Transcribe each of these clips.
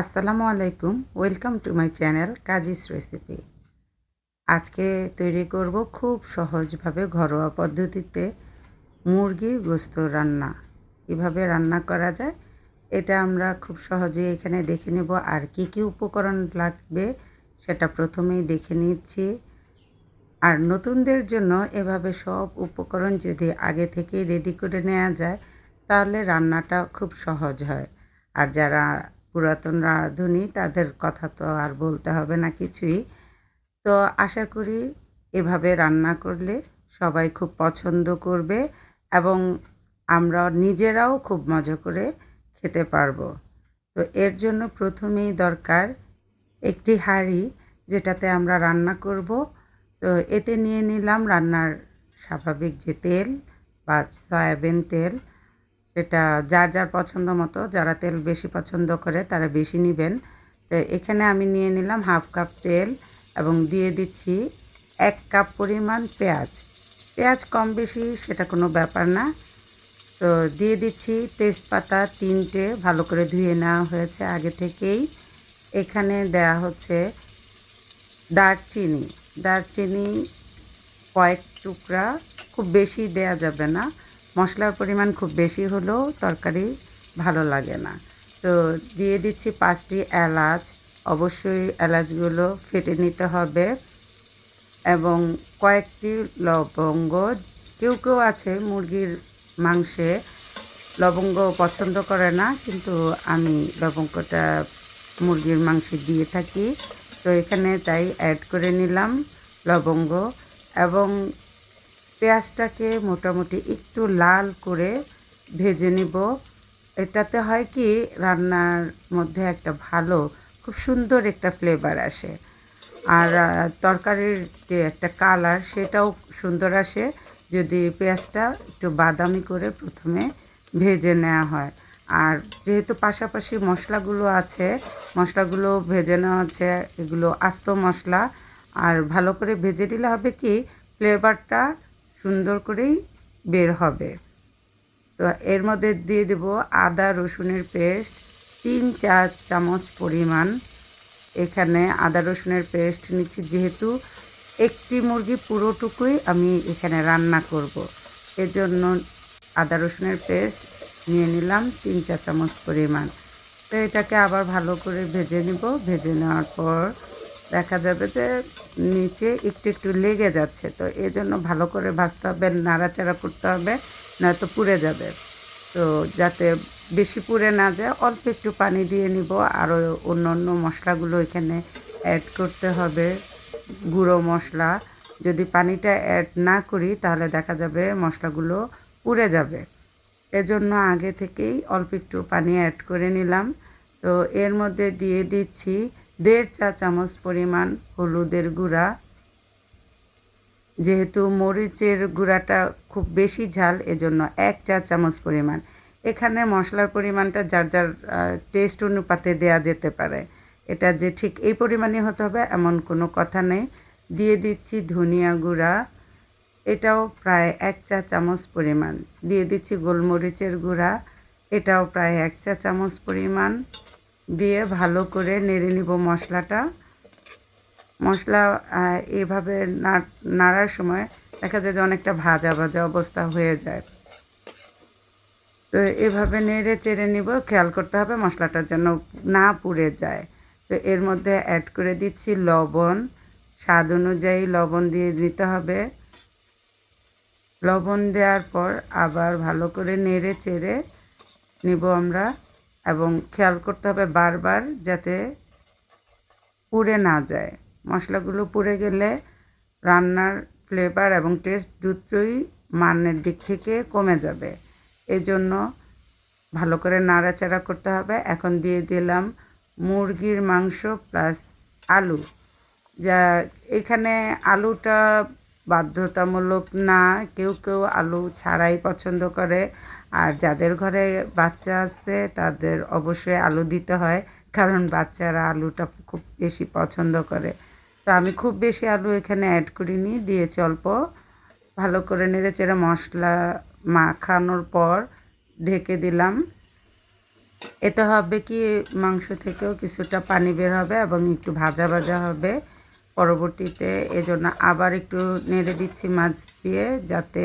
আসসালামু আলাইকুম, welcome to my channel Kazi's recipe. আজকে তৈরি করব খুব সহজভাবে ঘরোয়া পদ্ধতিতে মুরগির গোস্ত রান্না। কীভাবে রান্না করা যায় এটা আমরা খুব সহজে এখানে দেখে নেব, আর কি কি উপকরণ লাগবে সেটা প্রথমেই দেখে নিচ্ছি। আর নতুনদের জন্য এভাবে সব উপকরণ যদি আগে থেকে রেডি করে নেওয়া যায়, তাহলে রান্নাটা খুব সহজ হয়। আর যারা পুরাতন রাঁধুনি, তাদের কথা তো আর বলতে হবে না কিছুই। তো আশা করি এভাবে রান্না করলে সবাই খুব পছন্দ করবে এবং আমরা নিজেরাও খুব মজা করে খেতে পারব। তো এর জন্য প্রথমেই দরকার একটি হাঁড়ি যেটাতে আমরা রান্না করব। তো এতে নিয়ে নিলাম রান্নার স্বাভাবিক যে তেল বা সয়াবিন তেল সেটা যার যার পছন্দ মতো, যারা তেল বেশি পছন্দ করে তারা বেশি নেবেন। তো এখানে আমি নিয়ে নিলাম হাফ কাপ তেল এবং দিয়ে দিচ্ছি এক কাপ পরিমাণ পেঁয়াজ। পেঁয়াজ কম বেশি সেটা কোনো ব্যাপার না। তো দিয়ে দিচ্ছি তেজপাতা তিনটে, ভালো করে ধুয়ে নেওয়া হয়েছে আগে থেকেই। এখানে দেয়া হচ্ছে দারচিনি। দারচিনি কয়েক টুকরা, খুব বেশি দেয়া যাবে না। মশলার পরিমাণ খুব বেশি হলেও তরকারি ভালো লাগে না। তো দিয়ে দিচ্ছি পাঁচটি এলাচ। অবশ্যই এলাচগুলো ফেটে নিতে হবে এবং কয়েকটি লবঙ্গ। কেউ কেউ আছে মুরগির মাংসে লবঙ্গ পছন্দ করে না, কিন্তু আমি লবঙ্গটা মুরগির মাংসে দিয়ে থাকি। তো এখানে তাই অ্যাড করে নিলাম লবঙ্গ এবং পেঁয়াজটাকে মোটামুটি একটু লাল করে ভেজে নিব। এটাতে হয় কি, রান্নার মধ্যে একটা ভালো, খুব সুন্দর একটা ফ্লেভার আসে। আর তরকারির যে একটা কালার সেটাও সুন্দর আসে। যদি পেঁয়াজটা একটু বাদামি করে প্রথমে ভেজে নেওয়া হয়। আর যেহেতু পাশাপাশি মশলাগুলো আছে, মশলাগুলো ভেজে নেওয়া হচ্ছে, এগুলো আস্ত মশলা। আর ভালো করে ভেজে দিলে হবে কি ফ্লেভারটা সুন্দর করেই বের হবে। তো এর মধ্যে দিয়ে দেব আদা, রসুনের পেস্ট, তিন চার চামচ পরিমাণ। এখানে আদা, রসুনের পেস্ট নিচ্ছি, যেহেতু একটি মুরগি পুরোটুকুই আমি এখানে রান্না করব। এর জন্য আদা, রসুনের পেস্ট নিয়ে নিলাম তিন চার চামচ পরিমাণ। তো এটাকে আবার ভালো করে ভেজে নিব। ভেজে নেওয়ার পর দেখা যাবে যে নিচে একটু একটু লেগে যাচ্ছে, তো এই জন্য ভালো করে ভাজতে হবে, নাড়াচাড়া করতে হবে, নয়তো পুড়ে যাবে। তো যাতে বেশি পুড়ে না যায়, অল্প একটু পানি দিয়ে নিব, আরও অন্য অন্য মশলাগুলো এখানে অ্যাড করতে হবে, গুঁড়ো মশলা। যদি পানিটা অ্যাড না করি, তাহলে দেখা যাবে মশলাগুলো পুড়ে যাবে। এজন্য আগে থেকেই অল্প একটু পানি অ্যাড করে নিলাম। তো এর মধ্যে দিয়ে দিচ্ছি দেড় চা চামচ পরিমাণ হলুদের গুঁড়া। যেহেতু মরিচের গুঁড়াটা খুব বেশি ঝাল, এজন্য এক চা চামচ পরিমাণ। এখানে মশলার পরিমাণটা যার যার টেস্ট অনুপাতে দেয়া যেতে পারে। এটা যে ঠিক এই পরিমাণে হতে হবে, এমন কোনো কথা নেই। দিয়ে দিচ্ছি ধনিয়া গুঁড়া। এটাও প্রায় এক চা চামচ পরিমাণ। দিয়ে দিচ্ছি গোলমরিচের গুঁড়া। এটাও প্রায় এক চা চামচ পরিমাণ। দিয়ে ভালো করে নেড়ে নিব মশলাটা। মশলা এভাবে নাড়ার সময় দেখা যায় যে অনেকটা ভাজা ভাজা অবস্থা হয়ে যায়। তো এভাবে নেড়ে চেড়ে নিব, খেয়াল করতে হবে মশলাটা যেন না পুড়ে যায়। তো এর মধ্যে অ্যাড করে দিচ্ছি লবণ, স্বাদ অনুযায়ী লবণ দিয়ে দিতে হবে। লবণ দেওয়ার পর আবার ভালো করে নেড়ে চেড়ে নিব আমরা। এবং খেয়াল করতে হবে বারবার যাতে পুড়ে না যায়। মশলাগুলো পুড়ে গেলে রান্নার ফ্লেভার এবং টেস্ট দুটোই মানের দিক থেকে কমে যাবে। এজন্য ভালো করে নাড়াচাড়া করতে হবে। এখন দিয়ে দিলাম মুরগির মাংস প্লাস আলু। যা এখানে আলুটা বাধ্যতামূলক না, কেউ কেউ আলু ছাড়াই পছন্দ করে। আর যাদের ঘরে বাচ্চা আছে, তাদের অবশ্যই আলু দিতে হয়, কারণ বাচ্চারা আলুটা খুব বেশি পছন্দ করে। তো আমি খুব বেশি আলু এখানে অ্যাড করিনি, দিয়েছি অল্প। ভালো করে নেড়ে চেড়ে মশলা মাখানোর পর ঢেকে দিলাম। এতে হবে কি, মাংস থেকেও কিছুটা পানি বের হবে এবং একটু ভাজা ভাজা হবে। পরবর্তীতে এজন্য আবার একটু নেড়ে দিচ্ছি মাছ দিয়ে, যাতে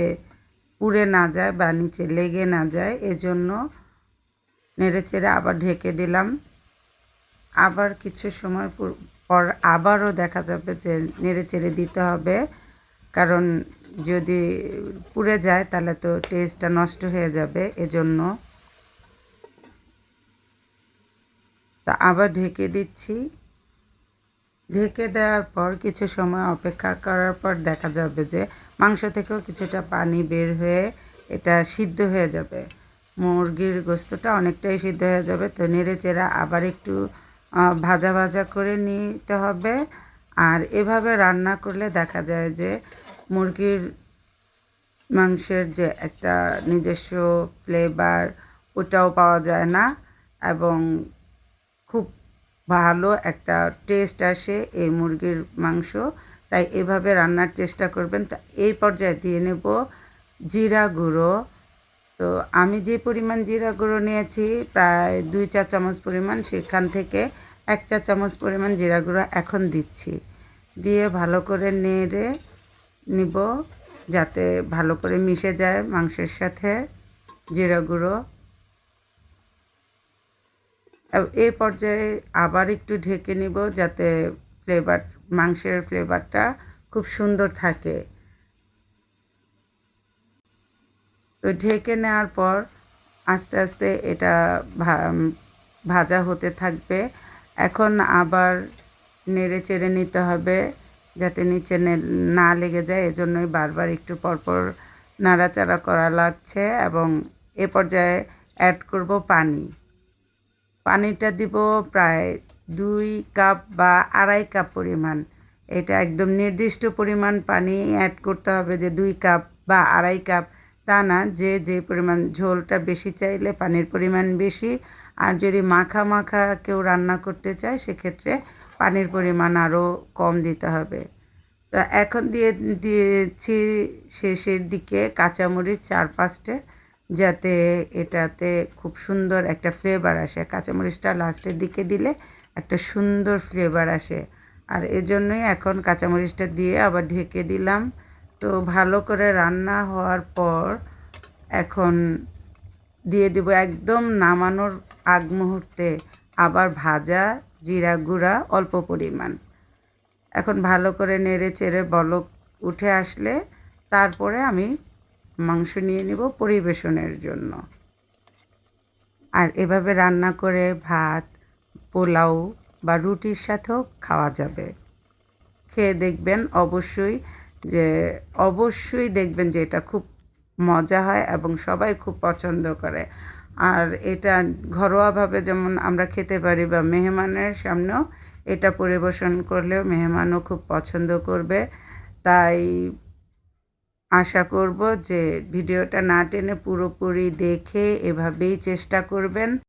পুড়ে না যায় বা নিচে লেগে না যায়, এজন্য নেড়ে চেড়ে আবার ঢেকে দিলাম। আবার কিছু সময় পুর- আবারও দেখা যাবে যে নেড়ে চেড়ে দিতে হবে, কারণ যদি পুড়ে যায় তাহলে তো টেস্টটা নষ্ট হয়ে যাবে, এজন্য। তা আবার ঢেকে দিচ্ছি। ঢেকে দেওয়ার পর কিছু সময় অপেক্ষা করার পর দেখা যাবে যে মাংস থেকেও কিছুটা পানি বের হয়ে এটা সিদ্ধ হয়ে যাবে। মুরগির গোস্তটা অনেকটাই সিদ্ধ হয়ে যাবে তো নেড়ে চেড়ে আবার একটু ভাজা ভাজা করে নিতে হবে। আর এভাবে রান্না করলে দেখা যায় যে মুরগির মাংসের যে একটা নিজস্ব ফ্লেভার ওটাও পাওয়া যায় না এবং খুব ভালো একটা টেস্ট আসে এই মুরগির মাংস। তাই এভাবে রান্নার চেষ্টা করবেন। তা এই পর্যায়ে দিয়ে নেব জিরা গুঁড়ো। তো আমি যে পরিমাণ জিরা গুঁড়ো নিয়েছি, প্রায় দুই চা চামচ পরিমাণ, সেখান থেকে এক চা চামচ পরিমাণ জিরা গুঁড়ো এখন দিচ্ছি। দিয়ে ভালো করে নেড়ে নিব যাতে ভালো করে মিশে যায় মাংসের সাথে জিরা গুঁড়ো। এই পর্যায়ে আবার একটু ঢেকে নিব যাতে ফ্লেভার মাংসের ফ্লেভারটা খুব সুন্দর থাকে। তো ঢেকে নেওয়ার পর আস্তে আস্তে এটা ভাজা হতে থাকবে। এখন আবার নেড়ে চেড়ে নিতে হবে যাতে নিচে না লেগে যায়। এজন্যই বারবার একটু পরপর নাড়াচাড়া করা লাগছে এবং এ পর্যায়ে অ্যাড করব পানি। পানিটা দিব প্রায় দুই কাপ বা আড়াই কাপ পরিমাণ। এটা একদম নির্দিষ্ট পরিমাণ পানি অ্যাড করতে হবে যে দুই কাপ বা আড়াই কাপ। তা না, যে যে পরিমাণ ঝোলটা বেশি চাইলে পানির পরিমাণ বেশি। আর যদি মাখা মাখা কেউ রান্না করতে চায়, সেক্ষেত্রে পানির পরিমাণ আরও কম দিতে হবে। তা এখন দিয়ে দিয়েছি শেষের দিকে কাঁচামরিচ চার পাঁচটে। যাতে এটাতে খুব সুন্দর একটা ফ্লেভার আসে। কাঁচামরিচটা লাস্টের দিকে দিলে একটা সুন্দর ফ্লেভার আসে। আর এজন্যই এখন কাঁচামরিচটা দিয়ে আবার ঢেকে দিলাম। তো ভালো করে রান্না হওয়ার পর এখন দিয়ে দিব একদম নামানোর আগ মুহূর্তে আবার ভাজা জিরা গুঁড়া অল্প পরিমাণ। এখন ভালো করে নেড়ে চেড়ে বলক উঠে আসলে তারপরে আমি মাংস নিয়ে নিব পরিবেশনের জন্য। আর এভাবে রান্না করে ভাত, পোলাও বা রুটির সাথেও খাওয়া যাবে। খেয়ে দেখবেন অবশ্যই যে, অবশ্যই দেখবেন যে এটা খুব মজা হয় এবং সবাই খুব পছন্দ করে। আর এটা ঘরোয়াভাবে যেমন আমরা খেতে পারি বা মেহমানের সামনেও এটা পরিবেশন করলেও মেহমানও খুব পছন্দ করবে। তাই আশা করব যে ভিডিওটা না টেনে পুরোপুরি দেখে এভাবেই চেষ্টা করবেন।